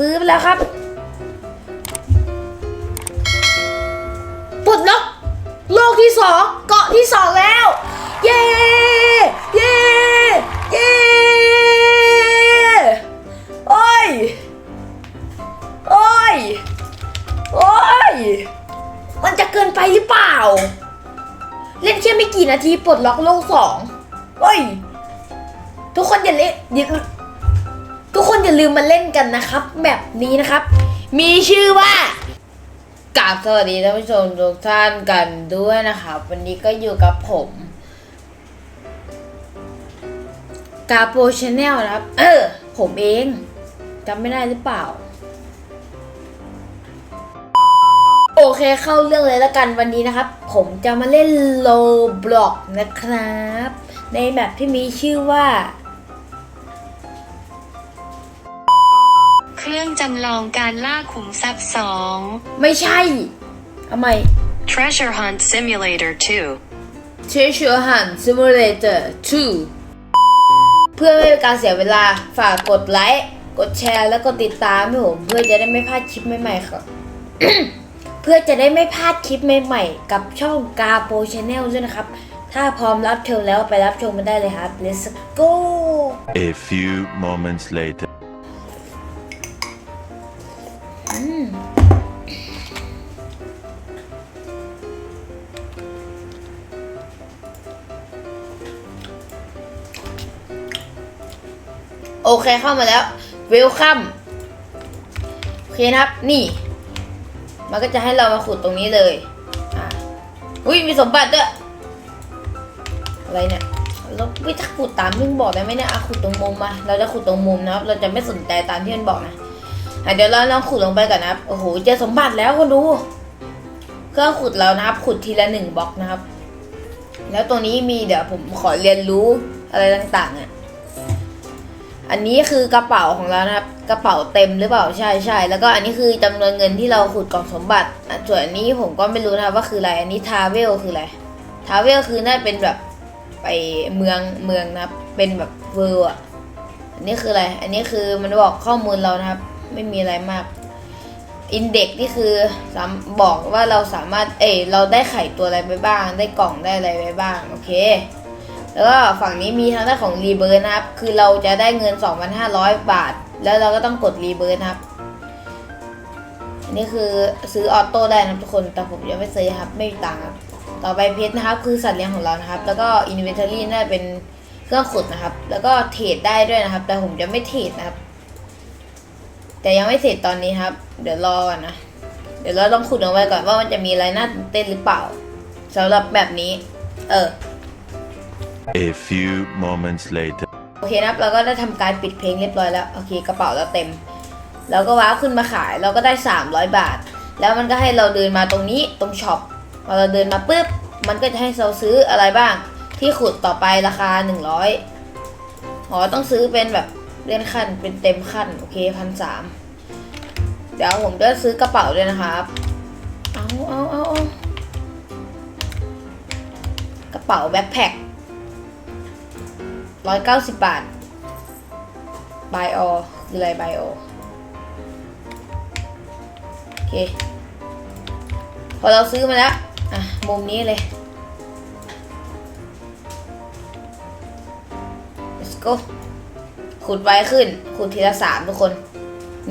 ซื้อไปแล้วครับปลดล็อกโลกที่สองเกาะที่สองแล้ว เย้เย้เย้โอ้ยโอ้ยโอ้ยมันจะเกินไปหรือเปล่า เล่นแค่ไม่กี่นาทีปลดล็อกโลกสองเฮ้ย ทุกคนอย่าเล่นอย่า ทุกคนอย่าลืมมาเล่นกันนะครับ แบบนี้นะครับ มีชื่อว่ากราบสวัสดีท่านผู้ชมทุกท่านกันด้วยนะครับ วันนี้ก็อยู่กับผมกาโปชาแนลนะครับ เออ ผมเองจำไม่ได้หรือเปล่า โอเคเข้าเรื่องเลยแล้วกันวันนี้นะครับ ผมจะมาเล่นโลบล็อกนะครับ ในแบบที่มีชื่อว่า เครื่องจำลองการล่าขุมทรัพย์สอง ไม่ใช่ทำไม Treasure Hunt Simulator Treasure Hunt Simulator 2 เพื่อไม่ให้เป็นการเสียเวลาฝากกดไลค์กดแชร์แล้วก็ติดตามให้ผมเพื่อจะได้ไม่พลาดคลิปใหม่ๆครับ เพื่อจะได้ไม่พลาดคลิปใหม่ๆ กับช่องกาโปชแนลด้วยนะครับ ถ้าพร้อมรับชมแล้วไปรับชมกันได้เลยครับ let's go A few moments later. เคเข้ามาแล้ว welcome โอเคนะครับ นี่ มันก็จะให้เรามาขุดตรงนี้เลยอ่าอุ้ยมีสมบัติด้วยอะไรเนี่ยเราไม่ถ้าขุดตามที่มันบอกได้ไหมเนี่ยอะขุดตรงมุมมา เราจะขุดตรงมุมนะครับ เราจะไม่สนใจตามที่มันบอกนะอะเดี๋ยวเราลองขุดลงไปก่อนนะครับ โอ้โห เจอสมบัติแล้วคนดู เครื่องขุดเรานะครับ ขุดทีละหนึ่งบล็อกนะครับ แล้วตัวนี้มีเดี๋ยวผมขอเรียนรู้อะไรต่างๆอะ อันนี้คือกระเป๋าของเรานะครับ กระเป๋าเต็มหรือเปล่าใช่ใช่แล้วก็อันนี้คือจำนวนเงินที่เราขุดกล่องสมบัติส่วนอันนี้ผมก็ไม่รู้นะว่าคืออะไรอันนี้ทาเวลคืออะไรทาเวลคือน่าเป็นแบบไปเมืองเมืองนะครับ เป็นแบบเวอร์อะอันนี้คืออะไร อันนี้คือมันบอกข้อมูลเรานะครับ ไม่มีอะไรมากอินเด็กนี่คือสามบอกว่าเราสามารถเอยเราได้ไข่ตัวอะไรไปบ้าง ได้กล่องได้อะไรไปบ้าง โอเค แล้วก็ฝั่งนี้มีทางด้านของรีเบิร์นะครับ คือเราจะได้เงิน 2,500 บาท แล้วเราก็ต้องกดรีเบิร์นะครับ อันนี้คือซื้อออโต้ได้นะทุกคน แต่ผมยังไม่ซื้อครับ ไม่มีตังค์ครับ ต่อไปเพชรนะครับ คือสัตว์เลี้ยงของเรานะครับ แล้วก็อินเวนทอรี่น่าจะเป็นเครื่องขุดนะครับ แล้วก็เทรดได้ด้วยนะครับ แต่ผมจะไม่เทรดนะครับ แต่ยังไม่เสร็จตอนนี้ครับ เดี๋ยวรอก่อนนะ เดี๋ยวเราต้องขุดลงไปก่อนว่ามันจะมีอะไรน่าตื่นเต้นหรือเปล่าสำหรับแบบนี้ เออ A few moments later. โอเคนะครับเราก็ได้ทำการปิดเพลงเรียบร้อยแล้วโอเคกระเป๋าเราเต็มเราก็ว้าวขึ้นมาขายเราก็ได้ 300 บาท แล้วมันก็ให้เราเดินมาตรงนี้ตรงช็อปพอเราเดินมาปุ๊บมันก็จะให้เราซื้ออะไรบ้าง ที่ขุดต่อไปราคา 100อ๋อต้องซื้อเป็นแบบเลื่อนขั้นเป็นเต็มขั้นโอเคพันสามเดี๋ยวผมจะซื้อกระเป๋าด้วยนะครับ เอาเอาเอาเอากระเป๋าแบ็คแพ็ค ร้อยเก้าสิบบาทบายออคืออะไรบายอโอเค พอเราซื้อมาแล้ว อะ มุมนี้เลย let's go ขุดไวขึ้น ขุดทีละสามทุกคน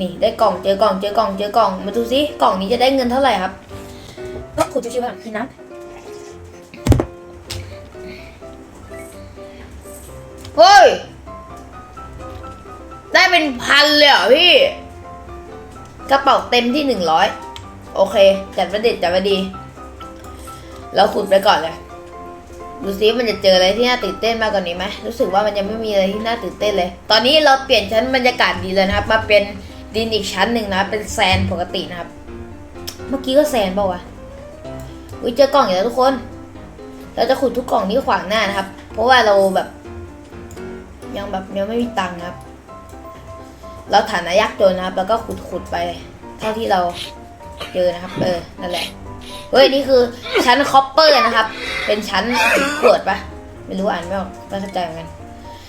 นี่ได้กล่องเจอกล่องเจอกล่องเจอกล่อง มาดูซิกล่องนี้จะได้เงินเท่าไหร่ครับ ก็ขุดชิวๆแบบคือน้ำ เฮ้ย ได้เป็นพันเลยเหรอพี่ กระเป๋าเต็มที่หนึ่งร้อยโอเค จัดประเด็ดจัดประดี เราขุดไปก่อนเลยดูซิมันจะเจออะไรที่น่าตื่นเต้นมากกว่านี้ไหมรู้สึกว่ามันยังไม่มีอะไรที่น่าตื่นเต้นเลย ตอนนี้เราเปลี่ยนชั้นบรรยากาศดีเลยนะครับ มาเป็นดินอีกชั้นหนึ่งนะ เป็นแซนปกตินะครับ เมื่อกี้ก็แซนเปล่าวะอุ้ยเจอกล่องอีกแล้วทุกคน เราจะขุดทุกกล่องที่ขวางหน้านะครับ เพราะว่าเราแบบ ยังแบบยังไม่มีตังค์นะครับ เราฐานะยากจนนะครับ แล้วก็ขุดขุดๆไป เท่าที่เราเจอนะครับ เออนั่นแหละเฮ้ยนี่คือชั้นคอปเปอร์นะครับ เป็นชั้นหินกรวดปะไม่รู้อ่านไม่ออกไม่เข้าใจเหมือนกัน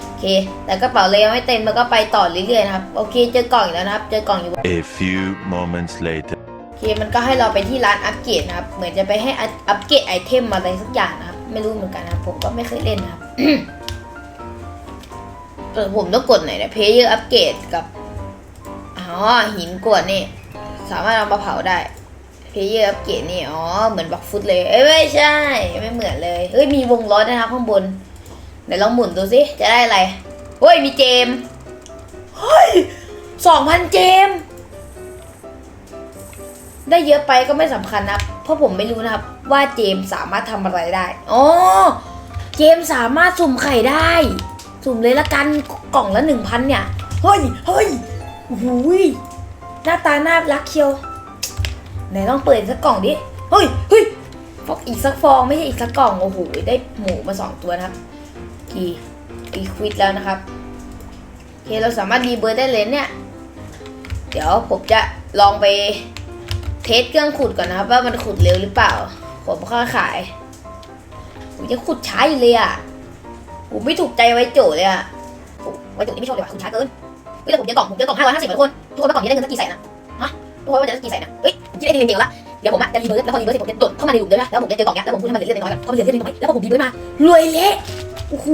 โอเคเค แต่กระเป๋าเลยยังไม่เต็มมันก็ไปต่อเรื่อยๆนะครับ โอเคเจอกล่องอีกแล้วนะครับ เจอกล่องอยู่ A few moments later. โอเคมันก็ให้เราไปที่ร้านอัปเกรดนะครับ เหมือนจะไปให้อัพอัปเกรดไอเทมอะไรสักอย่างนะครับ ไม่รู้เหมือนกันนะครับผมก็ไม่เคยเล่นนะครับ เออผมต้องกดไหนนะเพย์เยอร์อัปเกรดกับ อ๋อ หินกรวดนี่ สามารถเอามาเผาได้เพย์เยอร์อัปเกรดนี่ อ๋อ เหมือนบักฟุตเลย เอ้ยไม่ใช่ ไม่เหมือนเลยเฮ้ย มีวงล้อนะครับข้างบน เดี๋ยวลองหมุนดูสิ จะได้อะไร เฮ้ย มีเจม เฮ้ยสองพันเจม ได้เยอะไปก็ไม่สำคัญนะ เพราะผมไม่รู้นะครับ ว่าเจมสามารถทำอะไรได้ อ๋อ เจมสามารถสุ่มไข่ได้ สุ่มเลยละกันกล่องละหนึ่งพันเนี่ย เฮ้ยเฮ้ยโอ้โหูยหน้าตาน่ารักเชียวไหนลองเปิดสักกล่องดิ เฮ้ยเฮ้ยฟอกอีกสักฟองไม่ใช่อีกสักกล่องโอ้โหได้หมูมาสองตัวนะครับ กี่อีควิดแล้วนะครับโอเคเราสามารถรีเบิร์ดได้เลยเนี่ย เดี๋ยวผมจะลองไปเทสเครื่องขุดก่อนนะครับ ว่ามันขุดเร็วหรือเปล่า ผมค่อยขายผมยังขุดช้าอยู่เลยอะ ผมไม่ถูกใจไว้โจเลยอะไว้โจนี่ไม่ชอบเลยว่ะขุดช้าเกินเฮ้ยแต่ผมเจอกล่องผมเจอกล่องห้าร้อยห้าสิบทุกคนทุกคนว่ากล่องนี้ได้เงินสักกี่แสนนะฮะทุกคนว่าจะได้กี่แสนนะเฮ้ยคิดได้ดีเก่งๆละเดี๋ยวผมอะจะรีเบิร์ดแล้วพอรีเบิร์ดเสร็จผมจะดดเข้ามาในหลุมเลยนะแล้วผมจะเจอกล่องเนี้ยแล้วผมพูดให้มันเหลือเลือดน้อยก่อนพอมันเหลือเลือดน้อยแล้วพอผมรีเบิร์ดมารวยเละโอ้โห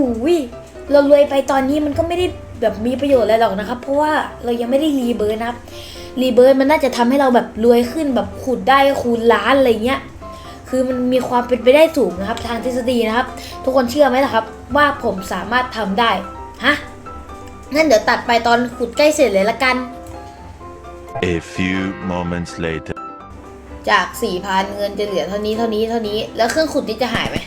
เรารวยไปตอนนี้มันก็ไม่ได้แบบมีประโยชน์อะไรหรอกนะครับ เพราะว่าเรายังไม่ได้รีเบิร์ดนะครับรีเบิร์ดมันน่าจะทำให้เราแบบรวยขึ้นแบบขุดได้คูณล้านอะไรเงี้ย คือมันมีความเป็นไปได้สูงนะครับ ทางทฤษฎีนะครับ ทุกคนเชื่อไหมล่ะครับ ว่าผมสามารถทำได้ฮะงั้นเดี๋ยวตัดไปตอนขุดใกล้เสร็จเลยละกัน A few moments later. จากสี่พันเงินจะเหลือเท่านี้เท่านี้เท่านี้ แล้วเครื่องขุดนี้จะหายไหม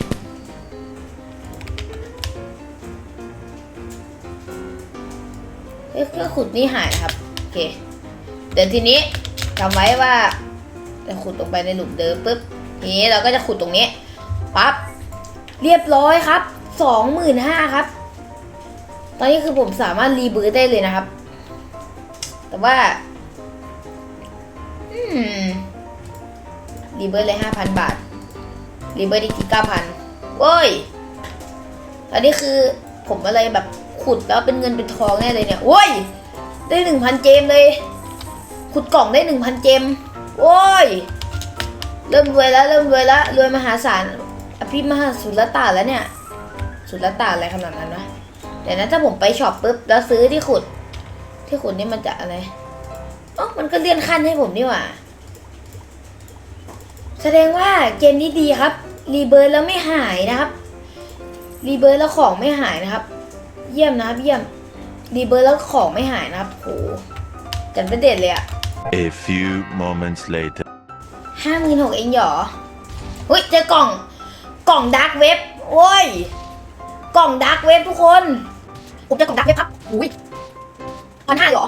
เอ้ยเครื่องขุดนี้หายนะครับ โอเค เดี๋ยวทีนี้จำไว้ว่าจะขุดลงไปในหลุมเดิมปุ๊บ ทีนี้เราก็จะขุดตรงนี้ปั๊บเรียบร้อยครับสองหมื่นห้าครับ ตอนนี้คือผมสามารถรีเบิร์ตได้เลยนะครับ แต่ว่าอืมรีเบิร์ตเลยห้าพันบาทรีเบิร์ตอีกทีเก้าพันโว้ยตอนนี้คือผมอะไรแบบขุดแล้วเป็นเงินเป็นทองแน่เลยเนี่ยโว้ยได้หนึ่งพันเจมเลย ขุดกล่องได้หนึ่งพันเจมโว้ย เริ่มรวยแล้วเริ่มรวยแล้วรวยมหาศาลอภิมหาสุลต่านแล้วเนี่ย สุลต่านอะไรขนาดนั้นวะเดี๋ยวนะถ้าผมไปช็อปปุ๊บแล้วซื้อที่ขุด ที่ขุดนี่มันจะอะไรอ๋อมันก็เลื่อนขั้นให้ผมนี่หว่า แสดงว่าเกมนี้ดีครับ รีเบิร์แล้วไม่หายนะครับ รีเบิร์แล้วของไม่หายนะครับ เยี่ยมนะครับเยี่ยม รีเบิร์แล้วของไม่หายนะครับโหจัดเป็นเด็ดเลยอะ A few moments later. ห้าหมื่นหกเองเหรอเฮ้ยเจอกล่อง กล่องดาร์กเว็บโอ้ย กล่องดาร์กเว็บทุกคนผมเจอกล่องดาร์กเว็บครับอุ้ยพันห้าเหรอ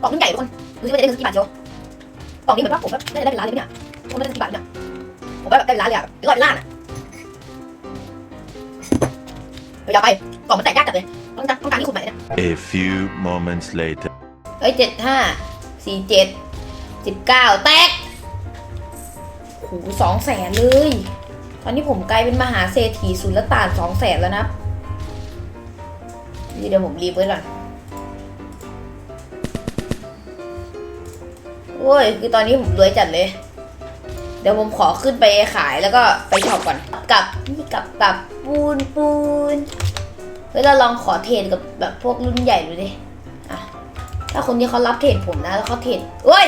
กล่องนี้ใหญ่ทุกคนดูสิว่าจะได้เงินสักกี่บาทเชียวกล่องนี้เหมือนว่าผมแบบได้ได้เป็นล้านเลยเนี่ยผมได้เงินกี่บาทเนี่ยผมว่าแบบได้เป็นล้านเลยอะหรือร้อยเป็นล้านอะเดี๋ยวอย่าไป กล่องมันแตกยากจัดเลย ต้องการต้องการที่ขุดใหม่เนี่ย A few moments later. เอ้ยเจ็ดห้าสี่เจ็ดสิบเก้าแตกโอ้โหสองแสนเลย ตอนนี้ผมกลายเป็นมหาเศรษฐีสุลต่านสองแสนแล้วนะนี่เดี๋ยวผมรีบไว้ก่อนโอ้ยคือตอนนี้ผมรวยจัดเลย เดี๋ยวผมขอขึ้นไปขายแล้วก็ไปช็อปก่อนกับนี่กับกับปูนปูนเฮ้ยเราลองขอเทรดกับแบบพวกรุ่นใหญ่ดูดิอะถ้าคนนี้เขารับเทรดผมนะแล้วเขาเทรดเฮ้ย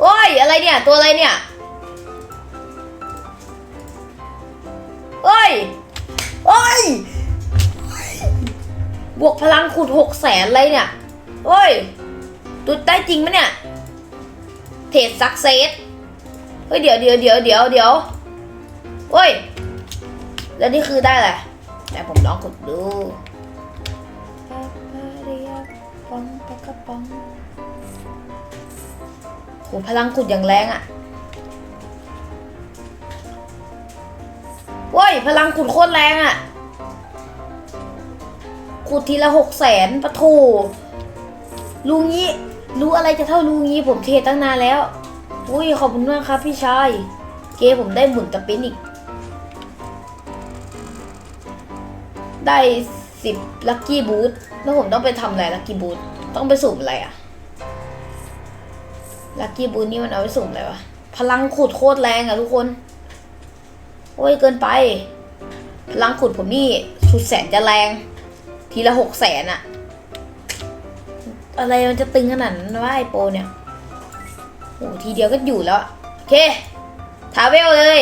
โอ้ย อะไรเนี่ย ตัวอะไรเนี่ยโอ้ยโอ้ย บวกพลังขุดหกแสนอะไรเนี่ยโอ้ยตุดได้จริงไหมเนี่ย เทรดซักเซส เฮ้ย เดี๋ยวเดี๋ยวเดี๋ยวเดี๋ยวเดี๋ยวโอ้ย แล้วนี่คือได้แหละ แต่ผมลองกดดู โหพลังขุดอย่างแรงอะ่ะว้ย พลังขุดโคตรแรงอะ่ะขุดทีละหกแสนปะโถลุงนี้ รู้อะไรจะเท่าลุงนี้ผมเทตั้งนานแล้ว อุ้ย ขอบคุณมากครับพี่ชาย เกผมได้หมุนตะปิ้นอีก ได้สิบลัคกี้บูทแล้วผมต้องไปทำอะไรลัคกี้บูทต้องไปสุ่มอะไรอะ ลัคกี้บูทนี่มันเอาไปสุ่มอะไรวะ พลังขุดโคตรแรงอะทุกคน โอ้ยเกินไป พลังขุดผมนี่สุดแสนจะแรง ทีละหกแสนอะอะไรมันจะตึงขนาดนั้นวะไอโปเนี่ยโอ้ทีเดียวก็อยู่แล้ว โอเคทาเวลเลย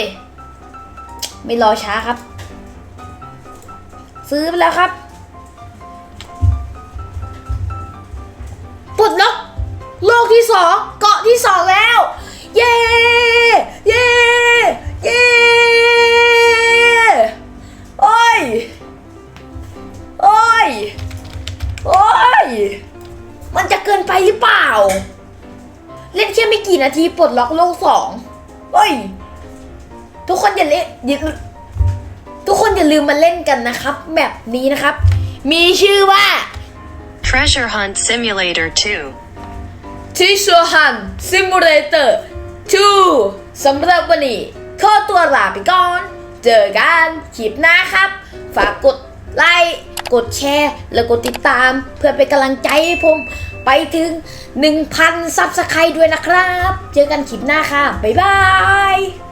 ไม่รอช้าครับ ซื้อไปแล้วครับ ปลดล็อก โลกที่สองเกาะที่สองแล้ว เย้เย้เย้โอ้ยโอ้ยโอ้ยมันจะเกินไปหรือเปล่า เล่นแค่ไม่กี่นาทีปลดล็อกโลกสองเฮ้ย ทุกคนอย่าเล่นอย่าทุกคนอย่าลืมมาเล่นกันนะครับ แบบนี้นะครับ มีชื่อว่า Treasure Hunt Simulator 2 t i s h u Han Simulator 2สำหรับวันนี้ขอตัวลาไปก่อน เจอกันคลิปหน้าครับ ฝากกดไลค์กดแชร์และกดติดตามเพื่อเป็นกำลังใจให้ผมไปถึง 1,000ซับสไครต์ด้วยนะครับ เจอกันคลิปหน้าค่ะ บ๊ายบาย